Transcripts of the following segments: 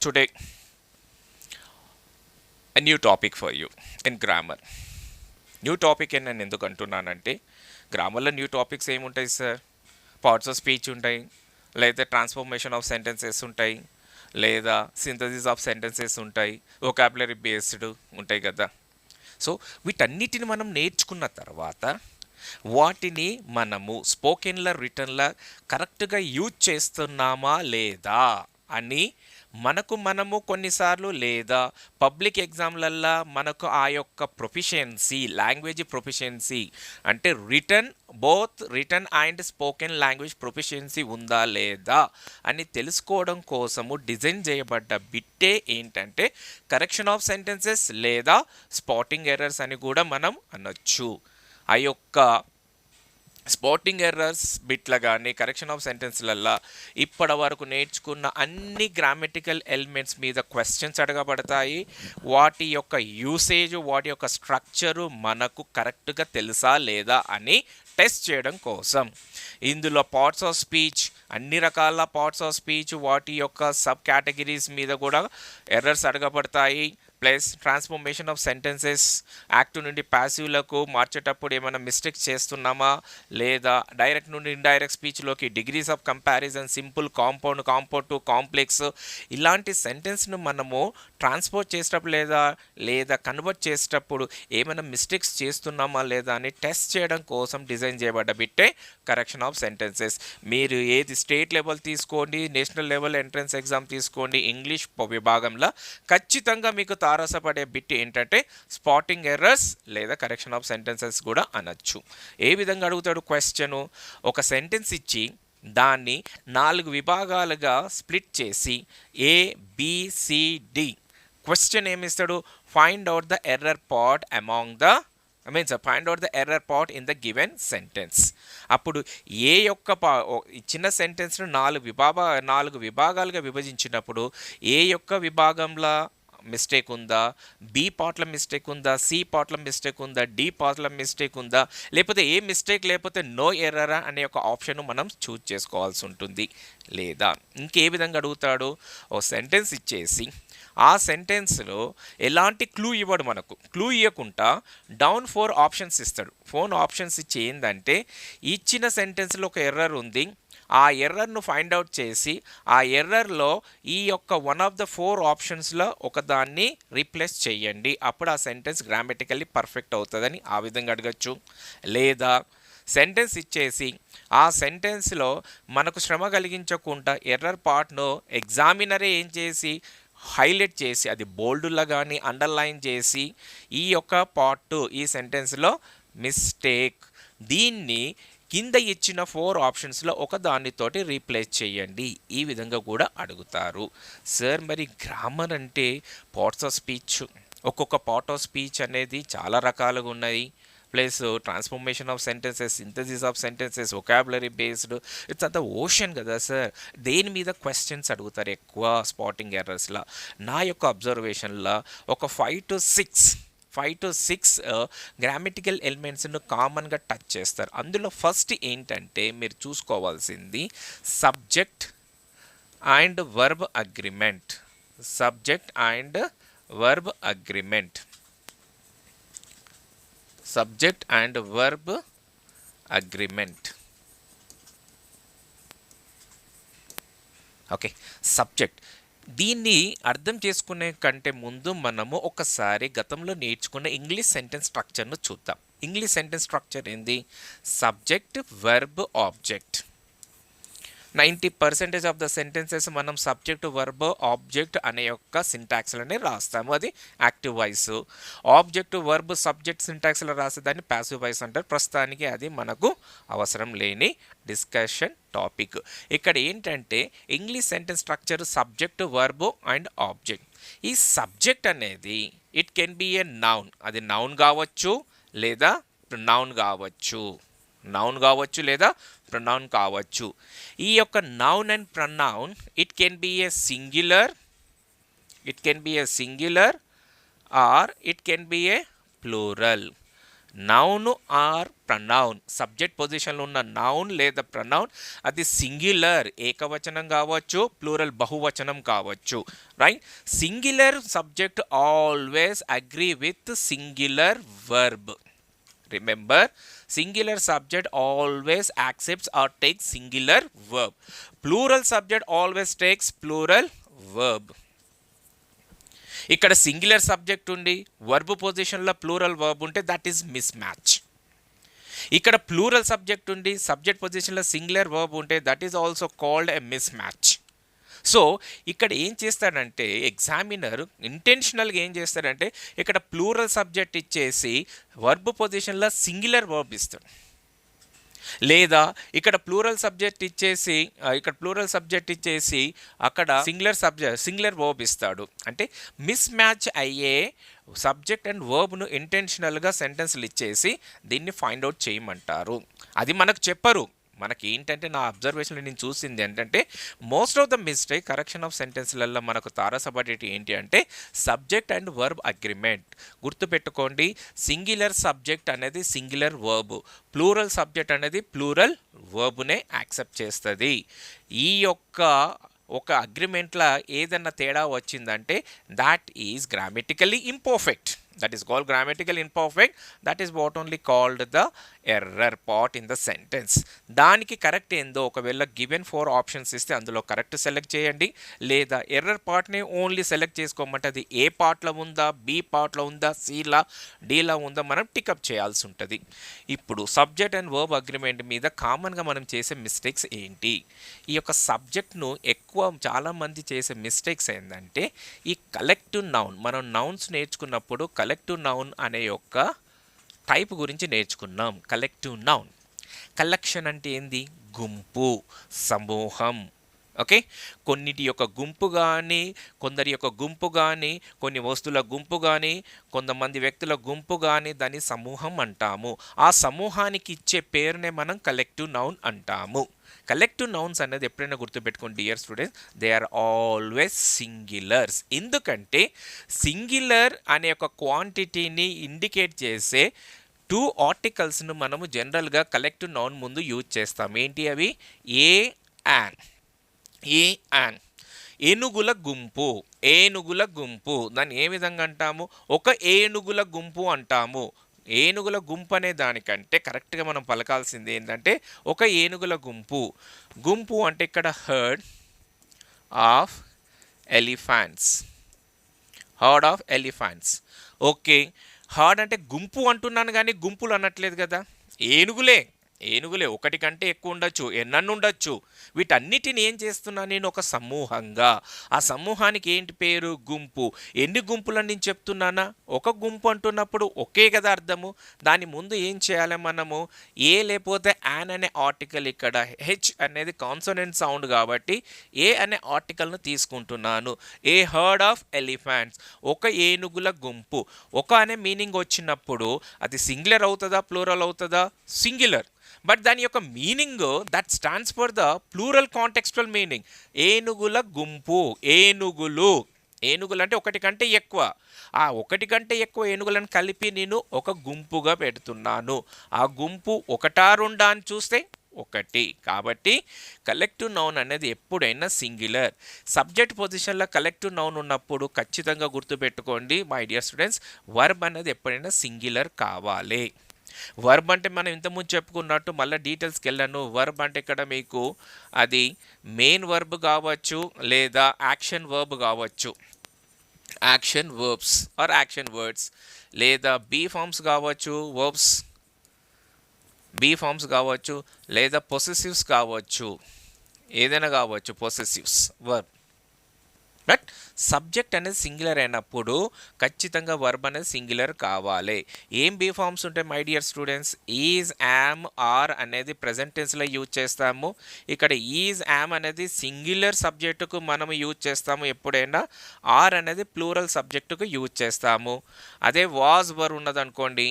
today a new topic for you in grammar new topic అని నేను ఎందుకు అంటున్నానంటే గ్రామర్లో న్యూ టాపిక్స్ ఏముంటాయి సార్ పార్ట్స్ ఆఫ్ స్పీచ్ ఉంటాయి లేదా ట్రాన్స్ఫర్మేషన్ ఆఫ్ సెంటెన్సెస్ ఉంటాయి లేదా సింథసిస్ ఆఫ్ సెంటెన్సెస్ ఉంటాయి ఒకాబులరీ బేస్డ్ ఉంటాయి కదా సో వీటన్నిటిని మనం నేర్చుకున్న తర్వాత వాటిని మనము స్పోకెన్ల రిటర్న్ల కరెక్ట్గా యూజ్ చేస్తున్నామా లేదా అని మనకు మనము కొన్నిసార్లు లేదా పబ్లిక్ ఎగ్జామ్లల్లో మనకు ఆ యొక్క ప్రొఫిషియన్సీ లాంగ్వేజ్ ప్రొఫిషియన్సీ అంటే written both written and spoken language proficiency ఉందా లేదా అని తెలుసుకోవడం కోసము డిజైన్ చేయబడ్డ బిట్టే ఏంటంటే కరెక్షన్ ఆఫ్ సెంటెన్సెస్ లేదా స్పాటింగ్ ఎర్రర్స్ అని కూడా మనం అనొచ్చు. ఆ యొక్క స్పాటింగ్ ఎర్రర్స్ బిట్ల కానీ కరెక్షన్ ఆఫ్ సెంటెన్స్లల్లో ఇప్పటి వరకు నేర్చుకున్న అన్ని గ్రామటికల్ ఎలిమెంట్స్ మీద క్వశ్చన్స్ అడగబడతాయి. వాటి యొక్క యూసేజ్ వాటి యొక్క స్ట్రక్చరు మనకు కరెక్ట్గా తెలుసా లేదా అని టెస్ట్ చేయడం కోసం. ఇందులో పార్ట్స్ ఆఫ్ స్పీచ్ అన్ని రకాల పార్ట్స్ ఆఫ్ స్పీచ్ వాటి యొక్క సబ్ కేటగిరీస్ మీద కూడా errors అడగబడతాయి. Plus transformation of sentences active నుండి ప్యాసివ్లకు మార్చేటప్పుడు ఏమైనా మిస్టేక్స్ చేస్తున్నామా? లేదా డైరెక్ట్ నుండి indirect స్పీచ్లోకి degrees of comparison simple compound compound to complex ఇలాంటి సెంటెన్స్ను మనము ట్రాన్స్పోర్ట్ చేసేటప్పుడు లేదా లేదా కన్వర్ట్ చేసేటప్పుడు ఏమైనా మిస్టేక్స్ చేస్తున్నామా లేదా అని టెస్ట్ చేయడం కోసం డిజైన్ చేయబడ్డ బిట్టే కరెక్షన్ ఆఫ్ సెంటెన్సెస్. మీరు ఏది స్టేట్ లెవెల్ తీసుకోండి నేషనల్ లెవెల్ ఎంట్రన్స్ ఎగ్జామ్ తీసుకోండి ఇంగ్లీష్ విభాగంలో ఖచ్చితంగా మీకు తారసపడే బిట్ ఏంటంటే స్పాటింగ్ ఎర్రర్స్ లేదా కరెక్షన్ ఆఫ్ సెంటెన్సెస్ కూడా అనొచ్చు. ఏ విధంగా అడుగుతాడు క్వశ్చను ఒక సెంటెన్స్ ఇచ్చి దాన్ని నాలుగు విభాగాలుగా స్ప్లిట్ చేసి A B C D question ఏమిస్తాడు find out the error part among the I means find out the error part in the given sentence అప్పుడు ఏ యొక్క పా ఇచ్చిన సెంటెన్స్ను నాలుగు విభాగ నాలుగు విభాగాలుగా విభజించినప్పుడు ఏ యొక్క విభాగంలో మిస్టేక్ ఉందా? బి పార్ట్ల మిస్టేక్ ఉందా? సి పార్ట్ల మిస్టేక్ ఉందా? డి పార్ట్ల మిస్టేక్ ఉందా? లేకపోతే ఏ మిస్టేక్ లేకపోతే నో ఎర్రరా అనే ఒక ఆప్షన్ మనం చూజ్ చేసుకోవాల్సి ఉంటుంది. లేదా? ఇంకే విధంగా అడుగుతాడు? ఓ సెంటెన్స్ ఇచ్చేసి ఆ సెంటెన్స్లో ఎలాంటి క్లూ ఇవ్వడు మనకు. క్లూ ఇవ్వకుండా డౌన్ ఫోర్ ఆప్షన్స్ ఇస్తాడు. ఫోన్ ఆప్షన్స్ ఇచ్చి ఏంటంటే ఇచ్చిన సెంటెన్స్లో ఒక ఎర్రర్ ఉంది. ఆ ఎర్రర్ను ఫైండ్ అవుట్ చేసి ఆ ఎర్రర్లో ఈ యొక్క వన్ ఆఫ్ ద ఫోర్ ఆప్షన్స్లో ఒకదాన్ని రీప్లేస్ చేయండి. అప్పుడు ఆ సెంటెన్స్ గ్రామటికల్లీ పర్ఫెక్ట్ అవుతుందని ఆ విధంగా అడగచ్చు. లేదా సెంటెన్స్ ఇచ్చేసి ఆ సెంటెన్స్లో మనకు శ్రమ కలిగించకుండా ఎర్రర్ పార్ట్ను ఎగ్జామినరే ఏం చేసి హైలైట్ చేసి అది బోల్డ్లో కానీ అండర్లైన్ చేసి ఈ యొక్క పార్ట్ ఈ సెంటెన్స్లో మిస్టేక్ దీన్ని కింద ఇచ్చిన ఫోర్ ఆప్షన్స్లో ఒక దానితోటి రీప్లేస్ చేయండి. ఈ విధంగా కూడా అడుగుతారు. సార్ మరి గ్రామర్ అంటే పార్ట్స్ ఆఫ్ స్పీచ్ ఒక్కొక్క పార్ట్ ఆఫ్ స్పీచ్ అనేది చాలా రకాలుగా ఉన్నాయి. Plus transformation of sentences synthesis of sentences vocabulary based it's అంత ఓషన్ కదా సార్ దేని మీద క్వశ్చన్స్ అడుగుతారు ఎక్కువ స్పాటింగ్ ఎర్రర్స్లో నా యొక్క అబ్జర్వేషన్లో ఒక five to six five to six grammatical ఎలిమెంట్స్ను కామన్గా టచ్ చేస్తారు. అందులో ఫస్ట్ ఏంటంటే మీరు చూసుకోవాల్సింది subject and verb agreement subject and verb agreement subject and verb agreement okay subject దీన్ని అర్థం చేసుకునే కంటే ముందు మనము ఒకసారి గతంలో నేర్చుకున్న ఇంగ్లీష్ సెంటెన్స్ స్ట్రక్చర్ను చూద్దాం. ఇంగ్లీష్ సెంటెన్స్ స్ట్రక్చర్ ఏంది? Subject verb object ninety percentage of the sentences మనం సబ్జెక్ట్ వర్బ్ ఆబ్జెక్ట్ అనే యొక్క సింటాక్స్లోనే రాస్తాము. అది active voice. Object verb subject సింటాక్స్లో రాసేదాన్ని ప్యాసివ్ వాయిస్ అంటారు. ప్రస్తుతానికి అది మనకు అవసరం లేని డిస్కషన్ టాపిక్. ఇక్కడ ఏంటంటే English sentence structure subject verb and object. ఈ సబ్జెక్ట్ అనేది it can be a noun. అది నౌన్ కావచ్చు లేదా నౌన్ కావచ్చు. నౌన్ కావచ్చు లేదా ప్రొనౌన్ కావచ్చు. ఈ యొక్క noun and pronoun it can be a singular it can be a singular or it can be a plural noun or pronoun subject పొజిషన్లో ఉన్న నౌన్ లేదా ప్రనౌన్ అది సింగ్యులర్ ఏకవచనం కావచ్చు ప్లూరల్ బహువచనం కావచ్చు. Right singular subject always agree with singular verb remember singular subject always accepts or take singular verb plural subject always takes plural verb ఇక్కడ singular subject ఉండి వర్బ్ పొజిషన్లో ప్లూరల్ వర్బ్ ఉంటే that is miss match ఇక్కడ plural subject ఉండి subject పొజిషన్లో singular verb ఉంటే that is also called a mismatch so ఇక్కడ ఏం చేస్తాడంటే ఎగ్జామినర్ ఇంటెన్షనల్గా ఏం చేస్తాడంటే ఇక్కడ ప్లూరల్ సబ్జెక్ట్ ఇచ్చేసి వర్బ్ పొజిషన్లో సింగులర్ వర్బ్ ఇస్తాడు. లేదా ఇక్కడ ప్లూరల్ సబ్జెక్ట్ ఇచ్చేసి ఇక్కడ ప్లూరల్ సబ్జెక్ట్ ఇచ్చేసి అక్కడ సింగులర్ సబ్జెక్ట్ సింగులర్ వర్బ్ ఇస్తాడు. అంటే మిస్ మ్యాచ్ అయ్యే సబ్జెక్ట్ అండ్ వర్బ్ను ఇంటెన్షనల్గా సెంటెన్స్లు ఇచ్చేసి దీన్ని ఫైండ్ అవుట్ చేయమంటారు. అది మనకు చెప్పరు. మనకి ఏంటంటే నా అబ్జర్వేషన్లో నేను చూసింది ఏంటంటే most of the mistake correction of సెంటెన్స్లలో మనకు తారసపడేటి ఏంటి అంటే సబ్జెక్ట్ అండ్ వర్బ్ అగ్రిమెంట్ గుర్తుపెట్టుకోండి సింగిలర్ సబ్జెక్ట్ అనేది సింగిలర్ వర్బ్ ప్లూరల్ సబ్జెక్ట్ అనేది ప్లూరల్ వర్బ్నే యాక్సెప్ట్ చేస్తుంది. ఈ యొక్క ఒక అగ్రిమెంట్లో ఏదన్నా తేడా వచ్చిందంటే that is grammatically imperfect that is called grammatical imperfect. That is what only called the error part in the sentence దానికి కరెక్ట్ ఏందో ఒకవేళ గివెన్ ఫోర్ ఆప్షన్స్ ఇస్తే అందులో కరెక్ట్ సెలెక్ట్ చేయండి. లేదా ఎర్రర్ పార్ట్ని ఓన్లీ సెలెక్ట్ చేసుకోమంటే అది ఏ పార్ట్లో ఉందా బి పార్ట్లో ఉందా సిలా డీలా ఉందా మనం టికప్ చేయాల్సి ఉంటుంది. ఇప్పుడు సబ్జెక్ట్ అండ్ వర్బ్ అగ్రిమెంట్ మీద కామన్గా మనం చేసే మిస్టేక్స్ ఏంటి? ఈ యొక్క సబ్జెక్ట్ను ఎక్కువ చాలామంది చేసే మిస్టేక్స్ ఏంటంటే ఈ కలెక్టివ్ నౌన్ మనం నౌన్స్ నేర్చుకున్నప్పుడు కలెక్టివ్ నౌన్ అనే యొక్క టైప్ గురించి నేర్చుకున్నాం. కలెక్టివ్ నౌన్ కలెక్షన్ అంటే ఏంది? గుంపు సమూహం. ఓకే? కొన్నిటి యొక్క గుంపు కానీ కొందరి యొక్క గుంపు కానీ కొన్ని వస్తువుల గుంపు కానీ కొంతమంది వ్యక్తుల గుంపు కానీ దాని సమూహం అంటాము. ఆ సమూహానికి ఇచ్చే పేరునే మనం కలెక్టివ్ నౌన్ అంటాము. కలెక్టివ్ నౌన్స్ అనేది ఎప్పుడైనా గుర్తుపెట్టుకోండి dear students. They are always singulars. ఎందుకంటే సింగిలర్ అనే ఒక క్వాంటిటీని ఇండికేట్ చేసే టూ ఆర్టికల్స్ను మనము జనరల్గా కలెక్టివ్ నౌన్ ముందు యూజ్ చేస్తాం. ఏంటి అవి? ఏ యాన్ ఏ యాన్ ఏనుగుల గుంపు ఏనుగుల గుంపు. దాన్ని ఏ విధంగా అంటాము? ఒక ఏనుగుల గుంపు అంటాము. ఏనుగుల గుంపు అనే దానికంటే కరెక్ట్గా మనం పలకాల్సింది ఏంటంటే ఒక ఏనుగుల గుంపు. గుంపు అంటే ఇక్కడ herd of elephants. Herd of elephants. Okay. Herd అంటే గుంపు అంటున్నాను కానీ గుంపులు అనట్లేదు కదా? ఏనుగులే. ఏనుగులే ఒకటి కంటే ఎక్కువ ఉండొచ్చు ఎన్నన్ను ఉండొచ్చు. వీటన్నిటిని ఏం చేస్తున్నా నేను ఒక సమూహంగా. ఆ సమూహానికి ఏంటి పేరు? గుంపు. ఎన్ని గుంపులని నేను చెప్తున్నానా? ఒక గుంపు అంటున్నప్పుడు ఒకే కదా అర్థము. దాని ముందు ఏం చేయాలి మనము? ఏ లేకపోతే యాన్ అనే ఆర్టికల్ ఇక్కడ హెచ్ అనేది కాన్సోనెంట్ సౌండ్ కాబట్టి ఏ అనే ఆర్టికల్ను తీసుకుంటున్నాను. ఏ హర్డ్ ఆఫ్ ఎలిఫెంట్స్ ఒక ఏనుగుల గుంపు. ఒక అనే మీనింగ్ వచ్చినప్పుడు అది సింగులర్ అవుతుందా ప్లూరల్ అవుతుందా? సింగులర్ బట్ దాని యొక్క meaning that stands for the plural contextual meaning ఏనుగుల గుంపు ఏనుగులు. ఏనుగులు అంటే ఒకటి కంటే ఎక్కువ. ఆ ఒకటి కంటే ఎక్కువ ఏనుగులను కలిపి నేను ఒక గుంపుగా పెడుతున్నాను. ఆ గుంపు ఒకటా రెండా అని చూస్తే ఒకటి. కాబట్టి కలెక్టివ్ నౌన్ అనేది ఎప్పుడైనా సింగులర్ సబ్జెక్ట్ పొజిషన్లో కలెక్టివ్ నౌన్ ఉన్నప్పుడు ఖచ్చితంగా గుర్తుపెట్టుకోండి మై డియర్ స్టూడెంట్స్ వర్బ్ అనేది ఎప్పుడైనా సింగులర్ కావాలి. వర్బ్ అంటే మనం ఇంతకుముందు చెప్పుకున్నట్టు మళ్ళీ డీటెయిల్స్కి వెళ్ళాను. వర్బ్ అంటే ఇక్కడ మీకు అది మెయిన్ వర్బ్ కావచ్చు లేదా యాక్షన్ వర్బ్ కావచ్చు. Action verbs or action words లేదా బీ ఫార్మ్స్ కావచ్చు వర్బ్స్ బీ ఫార్మ్స్ కావచ్చు లేదా పొసెసివ్స్ కావచ్చు. ఏదైనా కావచ్చు పొసెసివ్స్ వర్బ్ బట్ సబ్జెక్ట్ అనేది సింగులర్ అయినప్పుడు ఖచ్చితంగా వర్బ్ అనేది సింగులర్ కావాలి. ఏం బీ ఫార్మ్స్ ఉంటాయి my dear students is am are అనేది ప్రజెంట్ టెన్స్లో యూజ్ చేస్తాము. ఇక్కడ ఈజ్ యామ్ అనేది సింగులర్ సబ్జెక్టుకు మనం యూజ్ చేస్తాము. ఎప్పుడైనా ఆర్ అనేది ప్లూరల్ సబ్జెక్టుకు యూజ్ చేస్తాము. అదే వాజ్ వర్ ఉన్నదనుకోండి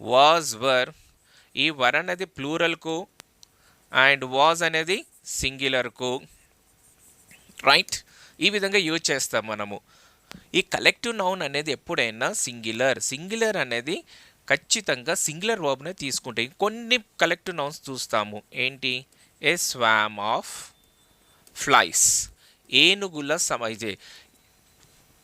వాజ్ వర్ ఈ వర్ అనేది ప్లూరల్కు అండ్ వాజ్ అనేది సింగులర్కు రైట్ ఈ విధంగా యూజ్ చేస్తాం మనము. ఈ కలెక్టివ్ నౌన్ అనేది ఎప్పుడైనా సింగులర్ సింగులర్ అనేది ఖచ్చితంగా సింగులర్ వర్బ్నే తీసుకుంటాయి కొన్ని కలెక్టివ్ నౌన్స్ చూస్తాము. ఏంటి? ఏ స్వామ్ ఆఫ్ ఫ్లైస్ ఏనుగుల సమ ఇదే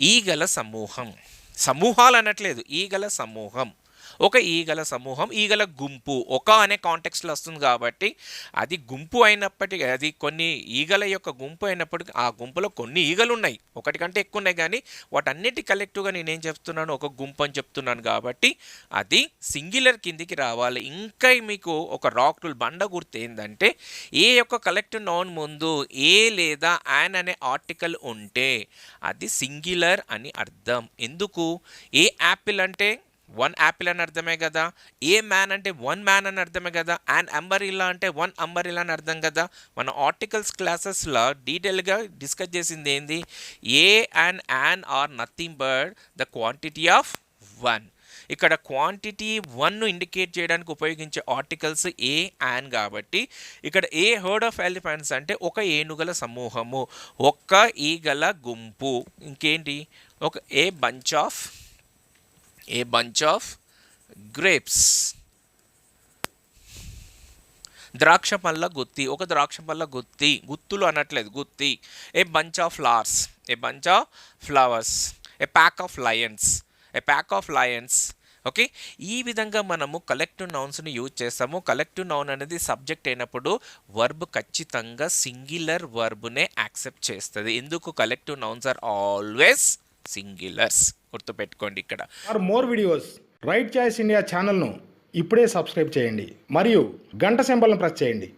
ఈగల సమూహం. సమూహాలు అనట్లేదు. ఈగల సమూహం. ఒక ఈగల సమూహం ఈగల గుంపు. ఒక అనే కాంటెక్స్లో వస్తుంది కాబట్టి అది గుంపు అయినప్పటికీ అది కొన్ని ఈగల యొక్క గుంపు అయినప్పటికీ ఆ గుంపులో కొన్ని ఈగలు ఉన్నాయి ఒకటి కంటే ఎక్కువ ఉన్నాయి కానీ వాటన్నిటి కలెక్టివ్గా నేనేం చెప్తున్నాను? ఒక గుంపు అని చెప్తున్నాను కాబట్టి అది సింగిలర్ కిందికి రావాలి. ఇంకా మీకు ఒక రాక్ రూల్ బండ గుర్తు ఏంటంటే ఏ యొక్క కలెక్టివ్ నౌన్ ముందు ఏ లేదా యాన్ అనే ఆర్టికల్ ఉంటే అది సింగిలర్ అని అర్థం. ఎందుకు? ఏ యాపిల్ అంటే వన్ యాపిల్ అని అర్థమే కదా? ఏ మ్యాన్ అంటే వన్ మ్యాన్ అని అర్థమే కదా? అండ్ అంబరిల్లా అంటే వన్ అంబరిల్లా అని అర్థం కదా? మన ఆర్టికల్స్ క్లాసెస్లో డీటెయిల్గా డిస్కస్ చేసింది ఏంది? A and an are nothing but the quantity of one ఇక్కడ క్వాంటిటీ వన్ను ఇండికేట్ చేయడానికి ఉపయోగించే ఆర్టికల్స్ ఏ యాన్ కాబట్టి ఇక్కడ ఏ హర్డ్ ఆఫ్ ఎలిఫెంట్స్ అంటే ఒక ఏనుగల సమూహము ఒక్క ఈగల గుంపు. ఇంకేంటి? ఒక a bunch of a bunch of grapes ద్రాక్ష పళ్ళ గుత్తి. ఒక ద్రాక్ష పళ్ళ గుత్తి. గుత్తులు అనట్లేదు. గుత్తి. A bunch of flowers a bunch of flowers a pack of lions a pack of lions okay ఈ విధంగా మనము కలెక్టివ్ నౌన్స్ని యూజ్ చేస్తాము. కలెక్టివ్ నౌన్ అనేది సబ్జెక్ట్ అయినప్పుడు వర్బ్ ఖచ్చితంగా సింగిలర్ వర్బ్నే యాక్సెప్ట్ చేస్తుంది. ఎందుకు? Collective nouns are always singulars గుర్తుపెట్టుకోండి ఇక్కడ. For more videos Right Choice India ఛానల్ను ఇప్పుడే సబ్స్క్రైబ్ చేయండి. మరియు గంట సింబల్ను ప్రెస్ చేయండి.